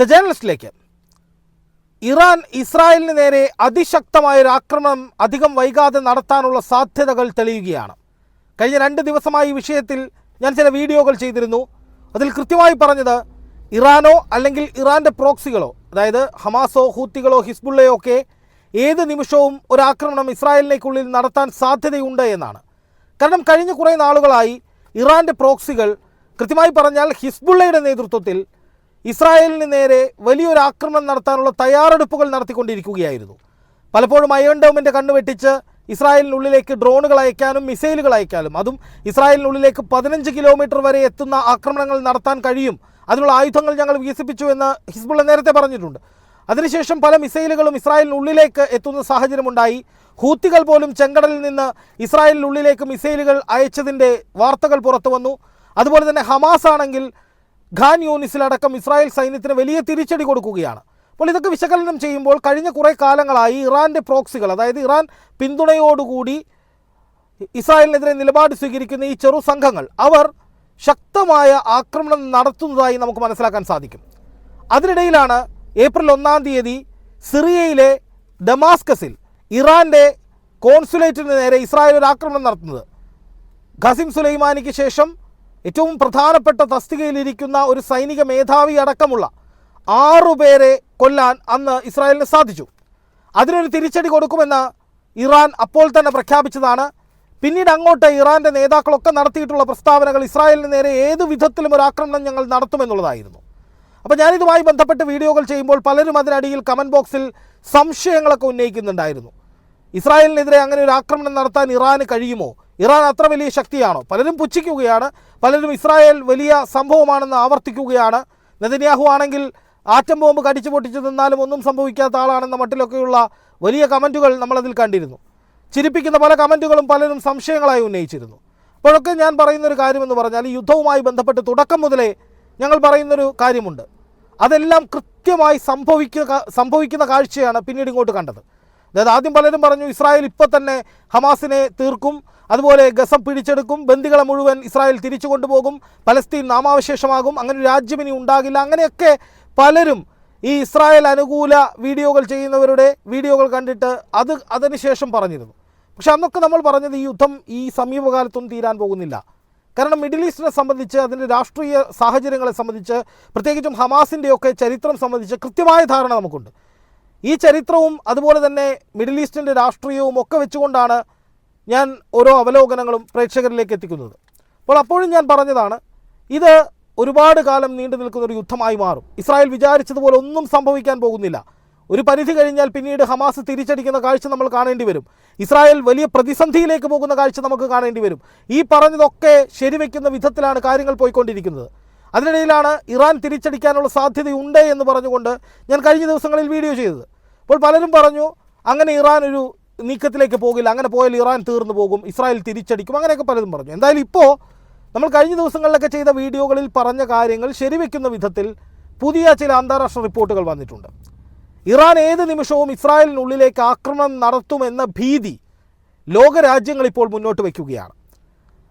The ജേണലിസ്റ്റിലേക്ക് Iran ഇസ്രായേലിന് നേരെ അതിശക്തമായൊരു ആക്രമണം അധികം വൈകാതെ നടത്താനുള്ള സാധ്യതകൾ തെളിയുകയാണ്. കഴിഞ്ഞ രണ്ട് ദിവസമായി ഈ വിഷയത്തിൽ ഞാൻ ചില വീഡിയോകൾ ചെയ്തിരുന്നു. അതിൽ കൃത്യമായി പറഞ്ഞത് ഇറാനോ അല്ലെങ്കിൽ ഇറാന്റെ പ്രോക്സികളോ അതായത് ഹമാസോ ഹൂത്തികളോ ഹിസ്ബുള്ളയോ ഒക്കെ ഏത് നിമിഷവും ഒരു ആക്രമണം ഇസ്രായേലിലേക്കുള്ളിൽ നടത്താൻ സാധ്യതയുണ്ട് എന്നാണ്. കാരണം കഴിഞ്ഞ കുറേ നാളുകളായി ഇറാന്റെ പ്രോക്സികൾ കൃത്യമായി പറഞ്ഞാൽ ഹിസ്ബുള്ളയുടെ നേതൃത്വത്തിൽ ഇസ്രായേലിന് നേരെ വലിയൊരു ആക്രമണം നടത്താനുള്ള തയ്യാറെടുപ്പുകൾ നടത്തിക്കൊണ്ടിരിക്കുകയായിരുന്നു. പലപ്പോഴും അയൺ ഡോമിന്റെ കണ്ണ് വെട്ടിച്ച് ഇസ്രായേലിനുള്ളിലേക്ക് ഡ്രോണുകൾ അയക്കാനും മിസൈലുകൾ അയക്കാനും അതും ഇസ്രായേലിനുള്ളിലേക്ക് പതിനഞ്ച് കിലോമീറ്റർ വരെ എത്തുന്ന ആക്രമണങ്ങൾ നടത്താൻ കഴിയും. അതിനുള്ള ആയുധങ്ങൾ ഞങ്ങൾ വികസിപ്പിച്ചു എന്ന് ഹിസ്ബുള്ള നേരത്തെ പറഞ്ഞിട്ടുണ്ട്. അതിനുശേഷം പല മിസൈലുകളും ഇസ്രായേലിനുള്ളിലേക്ക് എത്തുന്ന സാഹചര്യമുണ്ടായി. ഹൂത്തികൾ പോലും ചെങ്കടലിൽ നിന്ന് ഇസ്രായേലിനുള്ളിലേക്ക് മിസൈലുകൾ അയച്ചതിന്റെ വാർത്തകൾ പുറത്തു വന്നു അതുപോലെ തന്നെ ഹമാസ് ആണെങ്കിൽ ഖാൻ യൂണിസിലടക്കം ഇസ്രായേൽ സൈന്യത്തിന് വലിയ തിരിച്ചടി കൊടുക്കുകയാണ്. അപ്പോൾ ഇതൊക്കെ വിശകലനം ചെയ്യുമ്പോൾ കഴിഞ്ഞ കുറേ കാലങ്ങളായി ഇറാന്റെ പ്രോക്സികൾ അതായത് ഇറാൻ പിന്തുണയോടുകൂടി ഇസ്രായേലിനെതിരെ നിലപാട് സ്വീകരിക്കുന്ന ഈ ചെറു സംഘങ്ങൾ അവർ ശക്തമായ ആക്രമണം നടത്തുന്നതായി നമുക്ക് മനസ്സിലാക്കാൻ സാധിക്കും. അതിനിടയിലാണ് ഏപ്രിൽ ഒന്നാം തീയതി സിറിയയിലെ ഡമാസ്കസിൽ ഇറാന്റെ കോൺസുലേറ്റിന് നേരെ ഇസ്രായേൽ ഒരു ആക്രമണം നടത്തുന്നത്. ഖസിം സുലൈമാനിക്ക് ശേഷം ഏറ്റവും പ്രധാനപ്പെട്ട തസ്തികയിലിരിക്കുന്ന ഒരു സൈനിക മേധാവി അടക്കമുള്ള ആറുപേരെ കൊല്ലാൻ അന്ന് ഇസ്രായേലിന് സാധിച്ചു. അതിനൊരു തിരിച്ചടി കൊടുക്കുമെന്ന് ഇറാൻ അപ്പോൾ തന്നെ പ്രഖ്യാപിച്ചതാണ്. പിന്നീട് അങ്ങോട്ട് ഇറാന്റെ നേതാക്കളൊക്കെ നടത്തിയിട്ടുള്ള പ്രസ്താവനകൾ ഇസ്രായേലിന് നേരെ ഏത് വിധത്തിലും ഒരു ആക്രമണം ഞങ്ങൾ നടത്തുമെന്നുള്ളതായിരുന്നു. അപ്പോൾ ഞാനിതുമായി ബന്ധപ്പെട്ട് വീഡിയോകൾ ചെയ്യുമ്പോൾ പലരും അതിനടിയിൽ കമന്റ് ബോക്സിൽ സംശയങ്ങളൊക്കെ ഉന്നയിക്കുന്നുണ്ടായിരുന്നു. ഇസ്രായേലിനെതിരെ അങ്ങനെ ഒരു ആക്രമണം നടത്താൻ ഇറാന് കഴിയുമോ? ഇറാൻ അത്ര വലിയ ശക്തിയാണോ? പലരും പുച്ഛിക്കുകയാണ്. പലരും ഇസ്രായേൽ വലിയ സംഭവമാണെന്ന് ആവർത്തിക്കുകയാണ്. നെതന്യാഹു ആണെങ്കിൽ ആറ്റം ബോംബ് കടിച്ചു പൊട്ടിച്ചു നിന്നാലും ഒന്നും സംഭവിക്കാത്ത ആളാണെന്ന മട്ടിലൊക്കെയുള്ള വലിയ കമന്റുകൾ നമ്മളതിൽ കണ്ടിരുന്നു. ചിരിപ്പിക്കുന്ന പല കമന്റുകളും പലരും സംശയങ്ങളായി ഉന്നയിച്ചിരുന്നു. അപ്പോഴൊക്കെ ഞാൻ പറയുന്നൊരു കാര്യമെന്ന് പറഞ്ഞാൽ ഈ യുദ്ധവുമായി ബന്ധപ്പെട്ട് തുടക്കം മുതലേ ഞങ്ങൾ പറയുന്നൊരു കാര്യമുണ്ട്. അതെല്ലാം കൃത്യമായി സംഭവിക്കുക സംഭവിക്കുന്ന കാഴ്ചയാണ് പിന്നീട് ഇങ്ങോട്ട് കണ്ടത്. അതായത് ആദ്യം പലരും പറഞ്ഞു ഇസ്രായേൽ ഇപ്പോൾ തന്നെ ഹമാസിനെ തീർക്കും അതുപോലെ ഗസം പിടിച്ചെടുക്കും ബന്ദികളെ മുഴുവൻ ഇസ്രായേൽ തിരിച്ചു കൊണ്ടുപോകും പലസ്തീൻ നാമാവശേഷമാകും അങ്ങനെ ഒരു രാജ്യം ഇനി ഉണ്ടാകില്ല. അങ്ങനെയൊക്കെ പലരും ഈ ഇസ്രായേൽ അനുകൂല വീഡിയോകൾ ചെയ്യുന്നവരുടെ വീഡിയോകൾ കണ്ടിട്ട് അത് അതിനുശേഷം പറഞ്ഞിരുന്നു. പക്ഷെ അന്നൊക്കെ നമ്മൾ പറഞ്ഞത് ഈ യുദ്ധം ഈ സമീപകാലത്തൊന്നും തീരാൻ പോകുന്നില്ല. കാരണം മിഡിൽ ഈസ്റ്റിനെ സംബന്ധിച്ച് അതിന്റെ രാഷ്ട്രീയ സാഹചര്യങ്ങളെ സംബന്ധിച്ച് പ്രത്യേകിച്ചും ഹമാസിന്റെയൊക്കെ ചരിത്രം സംബന്ധിച്ച് കൃത്യമായ ധാരണ നമുക്കുണ്ട്. ഈ ചരിത്രവും അതുപോലെ തന്നെ മിഡിൽ ഈസ്റ്റിന്റെ രാഷ്ട്രീയവും ഒക്കെ വെച്ചുകൊണ്ടാണ് ഞാൻ ഓരോ അവലോകനങ്ങളും പ്രേക്ഷകരിലേക്ക് എത്തിക്കുന്നത്. അപ്പോൾ അപ്പോഴും ഞാൻ പറഞ്ഞതാണ് ഇത് ഒരുപാട് കാലം നീണ്ടു നിൽക്കുന്ന ഒരു യുദ്ധമായി മാറും. ഇസ്രായേൽ വിചാരിച്ചതുപോലെ ഒന്നും സംഭവിക്കാൻ പോകുന്നില്ല. ഒരു പരിധി കഴിഞ്ഞാൽ പിന്നീട് ഹമാസ് തിരിച്ചടിക്കുന്ന കാഴ്ച നമ്മൾ കാണേണ്ടി വരും. ഇസ്രായേൽ വലിയ പ്രതിസന്ധിയിലേക്ക് പോകുന്ന കാഴ്ച നമുക്ക് കാണേണ്ടി വരും. ഈ പറഞ്ഞതൊക്കെ ശരിവെക്കുന്ന വിധത്തിലാണ് കാര്യങ്ങൾ പോയിക്കൊണ്ടിരിക്കുന്നത്. അതിനിടയിലാണ് ഇറാൻ തിരിച്ചടിക്കാനുള്ള സാധ്യതയുണ്ട് എന്ന് പറഞ്ഞുകൊണ്ട് ഞാൻ കഴിഞ്ഞ ദിവസങ്ങളിൽ വീഡിയോ ചെയ്തത്. അപ്പോൾ പലരും പറഞ്ഞു അങ്ങനെ ഇറാൻ ഒരു നീക്കത്തിലേക്ക് പോകില്ല അങ്ങനെ പോയാൽ ഇറാൻ തീർന്നു പോകും ഇസ്രായേൽ തിരിച്ചടിക്കും അങ്ങനെയൊക്കെ പലരും പറഞ്ഞു. എന്തായാലും ഇപ്പോൾ നമ്മൾ കഴിഞ്ഞ ദിവസങ്ങളിലൊക്കെ ചെയ്ത വീഡിയോകളിൽ പറഞ്ഞ കാര്യങ്ങൾ ശരിവെക്കുന്ന വിധത്തിൽ പുതിയ ചില അന്താരാഷ്ട്ര റിപ്പോർട്ടുകൾ വന്നിട്ടുണ്ട്. ഇറാൻ ഏത് നിമിഷവും ഇസ്രായേലിനുള്ളിലേക്ക് ആക്രമണം നടത്തുമെന്ന ഭീതി ലോകരാജ്യങ്ങൾ ഇപ്പോൾ മുന്നോട്ട് വയ്ക്കുകയാണ്.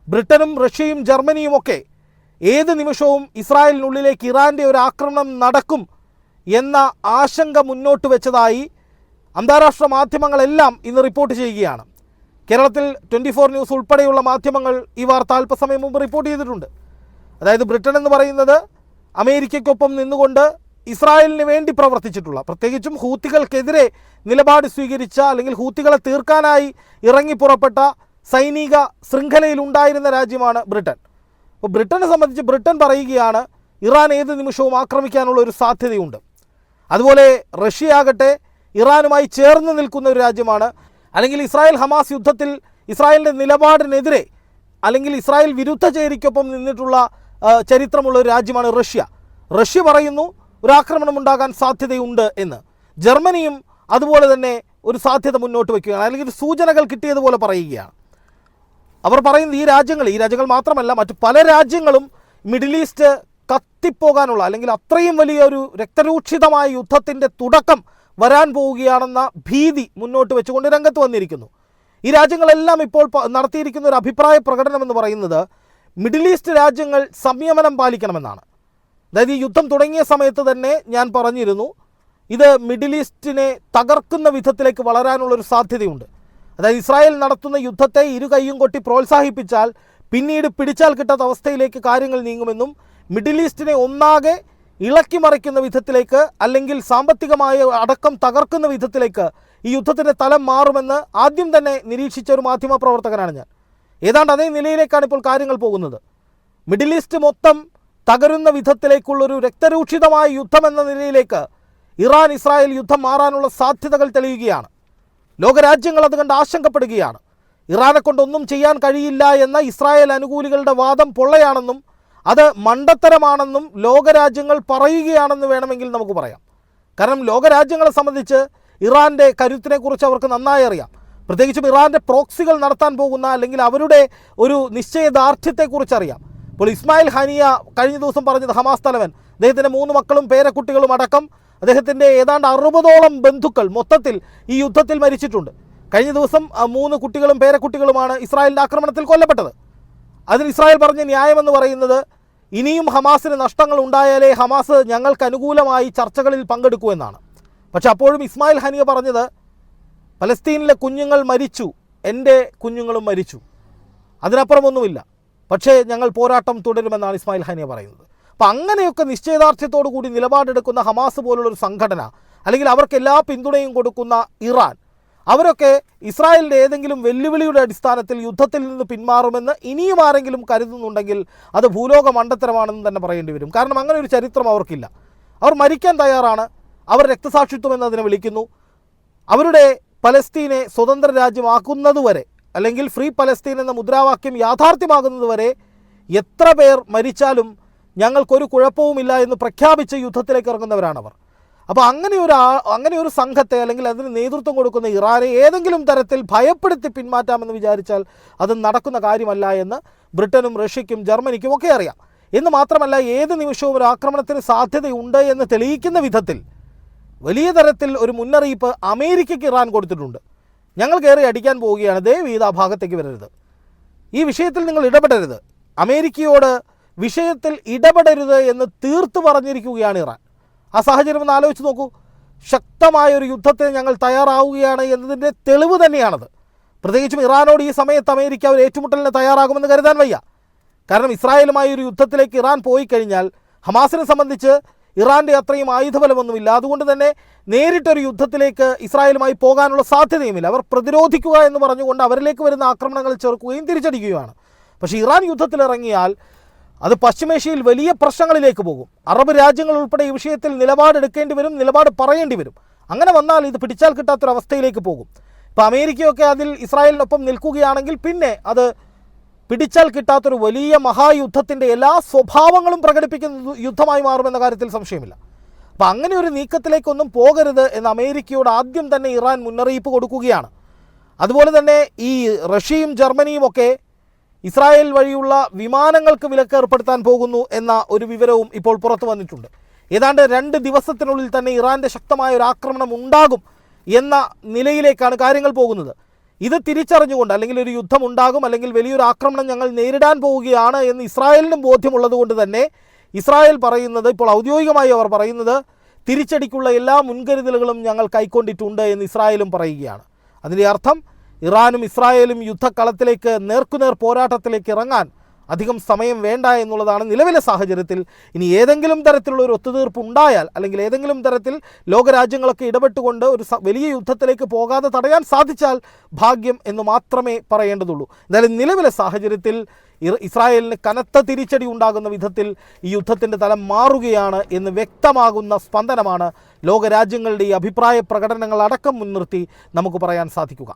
ബ്രിട്ടനും റഷ്യയും ജർമ്മനിയും ഒക്കെ ഏത് നിമിഷവും ഇസ്രായേലിനുള്ളിലേക്ക് ഇറാന്റെ ഒരു ആക്രമണം നടക്കും എന്ന ആശങ്ക മുന്നോട്ട് വെച്ചതായി അന്താരാഷ്ട്ര മാധ്യമങ്ങളെല്ലാം ഇന്ന് റിപ്പോർട്ട് ചെയ്യുകയാണ്. കേരളത്തിൽ ട്വന്റി ഫോർ ന്യൂസ് ഉൾപ്പെടെയുള്ള മാധ്യമങ്ങൾ ഈ വാർത്ത അല്പസമയം മുമ്പ് റിപ്പോർട്ട് ചെയ്തിട്ടുണ്ട്. അതായത് ബ്രിട്ടൻ എന്ന് പറയുന്നത് അമേരിക്കയ്ക്കൊപ്പം നിന്നുകൊണ്ട് ഇസ്രായേലിന് വേണ്ടി പ്രവർത്തിച്ചിട്ടുള്ള പ്രത്യേകിച്ചും ഹൂത്തികൾക്കെതിരെ നിലപാട് സ്വീകരിച്ച അല്ലെങ്കിൽ ഹൂത്തികളെ തീർക്കാനായി ഇറങ്ങി പുറപ്പെട്ട സൈനിക ശൃംഖലയിലുണ്ടായിരുന്ന രാജ്യമാണ് ബ്രിട്ടൻ. അപ്പോൾ ബ്രിട്ടനെ സംബന്ധിച്ച് ബ്രിട്ടൻ പറയുകയാണ് ഇറാൻ ഏത് നിമിഷവും ആക്രമിക്കാനുള്ള ഒരു സാധ്യതയുണ്ട്. അതുപോലെ റഷ്യ ആകട്ടെ ഇറാനുമായി ചേർന്ന് നിൽക്കുന്ന ഒരു രാജ്യമാണ്. അല്ലെങ്കിൽ ഇസ്രായേൽ ഹമാസ് യുദ്ധത്തിൽ ഇസ്രായേലിന്റെ നിലപാടിനെതിരെ അല്ലെങ്കിൽ ഇസ്രായേൽ വിരുദ്ധ ചേരിക്കൊപ്പം നിന്നിട്ടുള്ള ചരിത്രമുള്ള ഒരു രാജ്യമാണ് റഷ്യ. റഷ്യ പറയുന്നു ഒരു ആക്രമണം ഉണ്ടാകാൻ സാധ്യതയുണ്ട് എന്ന്. ജർമ്മനിയും അതുപോലെ തന്നെ ഒരു സാധ്യത മുന്നോട്ട് വയ്ക്കുകയാണ്. അല്ലെങ്കിൽ സൂചനകൾ കിട്ടിയതുപോലെ പറയുകയാണ്. അവർ പറയുന്നത് ഈ രാജ്യങ്ങൾ ഈ രാജ്യങ്ങൾ മാത്രമല്ല മറ്റു പല രാജ്യങ്ങളും മിഡിൽ ഈസ്റ്റ് കത്തിപ്പോകാനുള്ള അല്ലെങ്കിൽ അത്രയും വലിയൊരു രക്തരൂക്ഷിതമായ യുദ്ധത്തിന്റെ തുടക്കം വരാൻ പോവുകയാണെന്ന ഭീതി മുന്നോട്ട് വെച്ചുകൊണ്ട് രംഗത്ത് വന്നിരിക്കുന്നു. ഈ രാജ്യങ്ങളെല്ലാം ഇപ്പോൾ നടത്തിയിരിക്കുന്ന ഒരു അഭിപ്രായ പ്രകടനം എന്ന് പറയുന്നത് മിഡിൽ ഈസ്റ്റ് രാജ്യങ്ങൾ സംയമനം പാലിക്കണമെന്നാണ്. അതായത് ഈ യുദ്ധം തുടങ്ങിയ സമയത്ത് തന്നെ ഞാൻ പറഞ്ഞിരുന്നു ഇത് മിഡിൽ ഈസ്റ്റിനെ തകർക്കുന്ന വിധത്തിലേക്ക് വളരാനുള്ളൊരു സാധ്യതയുണ്ട്. അതായത് ഇസ്രായേൽ നടത്തുന്ന യുദ്ധത്തെ ഇരു കൈയും കൊട്ടി പ്രോത്സാഹിപ്പിച്ചാൽ പിന്നീട് പിടിച്ചാൽ കിട്ടാത്ത അവസ്ഥയിലേക്ക് കാര്യങ്ങൾ നീങ്ങുമെന്നും മിഡിൽ ഈസ്റ്റിനെ ഒന്നാകെ ഇളക്കി മറിക്കുന്ന വിധത്തിലേക്ക് അല്ലെങ്കിൽ സാമ്പത്തികമായ അടക്കം തകർക്കുന്ന വിധത്തിലേക്ക് ഈ യുദ്ധത്തിന്റെ തലം മാറുമെന്ന് ആദ്യം തന്നെ നിരീക്ഷിച്ച ഒരു മാധ്യമ പ്രവർത്തകനാണ് ഞാൻ. ഏതാണ്ട് അതേ നിലയിലേക്കാണ് ഇപ്പോൾ കാര്യങ്ങൾ പോകുന്നത്. മിഡിൽ ഈസ്റ്റ് മൊത്തം തകരുന്ന വിധത്തിലേക്കുള്ളൊരു രക്തരൂക്ഷിതമായ യുദ്ധം എന്ന നിലയിലേക്ക് ഇറാൻ ഇസ്രായേൽ യുദ്ധം മാറാനുള്ള സാധ്യതകൾ തെളിയുകയാണ്. ലോകരാജ്യങ്ങൾ അതുകൊണ്ട് കണ്ട് ആശങ്കപ്പെടുകയാണ്. ഇറാനെ കൊണ്ടൊന്നും ചെയ്യാൻ കഴിയില്ല എന്ന ഇസ്രായേൽ അനുകൂലികളുടെ വാദം പൊള്ളയാണെന്നും അത് മണ്ടത്തരമാണെന്നും ലോകരാജ്യങ്ങൾ പറയുകയാണെന്ന് വേണമെങ്കിൽ നമുക്ക് പറയാം. കാരണം ലോകരാജ്യങ്ങളെ സംബന്ധിച്ച് ഇറാന്റെ കരുത്തിനെക്കുറിച്ച് അവർക്ക് നന്നായി അറിയാം. പ്രത്യേകിച്ചും ഇറാന്റെ പ്രോക്സികൾ നടത്താൻ പോകുന്ന അല്ലെങ്കിൽ അവരുടെ ഒരു നിശ്ചയദാർഢ്യത്തെക്കുറിച്ച് അറിയാം. ഇപ്പോൾ ഇസ്മായിൽ ഹനിയ കഴിഞ്ഞ ദിവസം പറഞ്ഞത് ഹമാസ് തലവൻ അദ്ദേഹത്തിന്റെ മൂന്ന് മക്കളും പേരക്കുട്ടികളും അടക്കം അദ്ദേഹത്തിന്റെ ഏതാണ്ട് അറുപതോളം ബന്ധുക്കൾ മൊത്തത്തിൽ ഈ യുദ്ധത്തിൽ മരിച്ചിട്ടുണ്ട്. കഴിഞ്ഞ ദിവസം മൂന്ന് കുട്ടികളും പേരക്കുട്ടികളുമാണ് ഇസ്രായേലിന്റെ ആക്രമണത്തിൽ കൊല്ലപ്പെട്ടത്. അതിന് ഇസ്രായേൽ പറഞ്ഞ ന്യായമെന്ന് പറയുന്നത് ഇനിയും ഹമാസിന് നഷ്ടങ്ങൾ ഉണ്ടായാലേ ഹമാസ് ഞങ്ങൾക്ക് അനുകൂലമായി ചർച്ചകളിൽ പങ്കെടുക്കൂ എന്നാണ്. പക്ഷെ അപ്പോഴും ഇസ്മായിൽ ഹനിയ പറഞ്ഞത് പലസ്തീനിലെ കുഞ്ഞുങ്ങൾ മരിച്ചു എന്റെ കുഞ്ഞുങ്ങളും മരിച്ചു. അതിനപ്പുറമൊന്നുമില്ല. പക്ഷേ ഞങ്ങൾ പോരാട്ടം തുടരുമെന്നാണ് ഇസ്മായിൽ ഹനിയ പറയുന്നത്. അപ്പം അങ്ങനെയൊക്കെ നിശ്ചയദാർഢ്യത്തോടു കൂടി നിലപാടെടുക്കുന്ന ഹമാസ് പോലുള്ള ഒരു സംഘടന അല്ലെങ്കിൽ അവർക്ക് എല്ലാ പിന്തുണയും കൊടുക്കുന്ന ഇറാൻ അവരൊക്കെ ഇസ്രായേലിന്റെ ഏതെങ്കിലും വെല്ലുവിളിയുടെ അടിസ്ഥാനത്തിൽ യുദ്ധത്തിൽ നിന്ന് പിന്മാറുമെന്ന് ഇനിയും ആരെങ്കിലും കരുതുന്നുണ്ടെങ്കിൽ അത് ഭൂലോക മണ്ടത്തരമാണെന്ന് തന്നെ പറയേണ്ടി വരും. കാരണം അങ്ങനെ ഒരു ചരിത്രം അവർക്കില്ല. അവർ മരിക്കാൻ തയ്യാറാണ്. അവർ രക്തസാക്ഷിത്വം എന്നതിനെ വിളിക്കുന്നു. അവരുടെ പലസ്തീനെ സ്വതന്ത്ര രാജ്യമാക്കുന്നതുവരെ അല്ലെങ്കിൽ ഫ്രീ പലസ്തീൻ എന്ന മുദ്രാവാക്യം യാഥാർത്ഥ്യമാകുന്നതുവരെ എത്ര പേർ മരിച്ചാലും ഞങ്ങൾക്കൊരു കുഴപ്പവുമില്ല എന്ന് പ്രഖ്യാപിച്ച് യുദ്ധത്തിലേക്ക് ഇറങ്ങുന്നവരാണവർ അപ്പോൾ അങ്ങനെ ഒരു അങ്ങനെ ഒരു സംഘത്തെ അല്ലെങ്കിൽ അതിന് നേതൃത്വം കൊടുക്കുന്ന ഇറാനെ ഏതെങ്കിലും തരത്തിൽ ഭയപ്പെടുത്തി പിന്മാറ്റാമെന്ന് വിചാരിച്ചാൽ അത് നടക്കുന്ന കാര്യമല്ല എന്ന് ബ്രിട്ടനും റഷ്യയ്ക്കും ജർമ്മനിക്കും ഒക്കെ അറിയാം. എന്ന് മാത്രമല്ല ഏത് നിമിഷവും ഒരു ആക്രമണത്തിന് സാധ്യതയുണ്ട് എന്ന് തെളിയിക്കുന്ന വിധത്തിൽ വലിയ തരത്തിൽ ഒരു മുന്നറിയിപ്പ് അമേരിക്കയ്ക്ക് ഇറാൻ കൊടുത്തിട്ടുണ്ട്. ഞങ്ങൾ കയറി അടിക്കാൻ പോവുകയാണ്. ദയവ് ഇത് ആ ഭാഗത്തേക്ക് വരരുത്. ഈ വിഷയത്തിൽ നിങ്ങൾ ഇടപെടരുത്. അമേരിക്കയോട് വിഷയത്തിൽ ഇടപെടരുത് എന്ന് തീർത്തു പറഞ്ഞിരിക്കുകയാണ് ഇറാൻ. ആ സാഹചര്യം ഒന്ന് ആലോചിച്ച് നോക്കൂ. ശക്തമായ ഒരു യുദ്ധത്തിന് ഞങ്ങൾ തയ്യാറാവുകയാണ് എന്നതിന്റെ തെളിവ് തന്നെയാണത്. പ്രത്യേകിച്ചും ഇറാനോട് ഈ സമയത്ത് അമേരിക്ക ഒരു ഏറ്റുമുട്ടലിന് തയ്യാറാകുമെന്ന് കരുതാൻ വയ്യ. കാരണം ഇസ്രായേലുമായി ഒരു യുദ്ധത്തിലേക്ക് ഇറാൻ പോയി കഴിഞ്ഞാൽ ഹമാസിനെ സംബന്ധിച്ച് ഇറാന്റെ അത്രയും ആയുധബലമൊന്നുമില്ല. അതുകൊണ്ട് തന്നെ നേരിട്ടൊരു യുദ്ധത്തിലേക്ക് ഇസ്രായേലുമായി പോകാനുള്ള സാധ്യതയുമില്ല. അവർ പ്രതിരോധിക്കുക എന്ന് പറഞ്ഞുകൊണ്ട് അവരിലേക്ക് വരുന്ന ആക്രമണങ്ങൾ ചെറുക്കുകയും തിരിച്ചടിക്കുകയാണ് പക്ഷേ ഇറാൻ യുദ്ധത്തിലിറങ്ങിയാൽ അത് പശ്ചിമേഷ്യയിൽ വലിയ പ്രശ്നങ്ങളിലേക്ക് പോകും. അറബ് രാജ്യങ്ങൾ ഉൾപ്പെടെ ഈ വിഷയത്തിൽ നിലപാടെടുക്കേണ്ടി വരും നിലപാട് പറയേണ്ടി വരും. അങ്ങനെ വന്നാൽ ഇത് പിടിച്ചാൽ കിട്ടാത്തൊരവസ്ഥയിലേക്ക് പോകും. ഇപ്പോൾ അമേരിക്കയൊക്കെ അതിൽ ഇസ്രായേലിനൊപ്പം നിൽക്കുകയാണെങ്കിൽ പിന്നെ അത് പിടിച്ചാൽ കിട്ടാത്തൊരു വലിയ മഹായുദ്ധത്തിന്റെ എല്ലാ സ്വഭാവങ്ങളും പ്രകടിപ്പിക്കുന്ന യുദ്ധമായി മാറുമെന്ന കാര്യത്തിൽ സംശയമില്ല. അപ്പം അങ്ങനെ ഒരു നീക്കത്തിലേക്കൊന്നും പോകരുത് എന്ന് അമേരിക്കയോട് ആദ്യം തന്നെ ഇറാൻ മുന്നറിയിപ്പ് കൊടുക്കുകയാണ്. അതുപോലെ തന്നെ ഈ റഷ്യയും ജർമ്മനിയും ഒക്കെ ഇസ്രായേൽ വഴിയുള്ള വിമാനങ്ങൾക്ക് വിലക്ക് ഏർപ്പെടുത്താൻ പോകുന്നു എന്ന ഒരു വിവരവും ഇപ്പോൾ പുറത്തു വന്നിട്ടുണ്ട്. ഏതാണ്ട് രണ്ട് ദിവസത്തിനുള്ളിൽ തന്നെ ഇറാന്റെ ശക്തമായ ഒരു ആക്രമണം ഉണ്ടാകും എന്ന നിലയിലേക്കാണ് കാര്യങ്ങൾ പോകുന്നത്. ഇത് തിരിച്ചറിഞ്ഞുകൊണ്ട് അല്ലെങ്കിൽ ഒരു യുദ്ധം ഉണ്ടാകും അല്ലെങ്കിൽ വലിയൊരു ആക്രമണം ഞങ്ങൾ നേരിടാൻ പോവുകയാണ് എന്ന് ഇസ്രായേലിനും ബോധ്യമുള്ളത് കൊണ്ട് തന്നെ ഇസ്രായേൽ പറയുന്നത് ഇപ്പോൾ ഔദ്യോഗികമായി അവർ പറയുന്നത് തിരിച്ചടിക്കുള്ള എല്ലാ മുൻകരുതലുകളും ഞങ്ങൾ കൈക്കൊണ്ടിട്ടുണ്ട് എന്ന് ഇസ്രായേലും പറയുകയാണ്. അതിന്റെ അർത്ഥം ഇറാനും ഇസ്രായേലും യുദ്ധക്കളത്തിലേക്ക് നേർക്കുനേർ പോരാട്ടത്തിലേക്ക് ഇറങ്ങാൻ അധികം സമയം വേണ്ട എന്നുള്ളതാണ് നിലവിലെ സാഹചര്യത്തിൽ. ഇനി ഏതെങ്കിലും തരത്തിലുള്ള ഒരു ഒത്തുതീർപ്പ് ഉണ്ടായാൽ അല്ലെങ്കിൽ ഏതെങ്കിലും തരത്തിൽ ലോകരാജ്യങ്ങളൊക്കെ ഇടപെട്ടുകൊണ്ട് ഒരു വലിയ യുദ്ധത്തിലേക്ക് പോകാതെ തടയാൻ സാധിച്ചാൽ ഭാഗ്യം എന്ന് മാത്രമേ പറയേണ്ടതുള്ളൂ. എന്തായാലും നിലവിലെ സാഹചര്യത്തിൽ ഇസ്രായേലിന് കനത്ത തിരിച്ചടി ഉണ്ടാകുന്ന വിധത്തിൽ ഈ യുദ്ധത്തിന്റെ തലം മാറുകയാണ് എന്ന് വ്യക്തമാകുന്ന സ്പന്ദനമാണ് ലോകരാജ്യങ്ങളുടെ ഈ അഭിപ്രായ പ്രകടനങ്ങൾ അടക്കം മുൻനിർത്തി നമുക്ക് പറയാൻ സാധിക്കുക.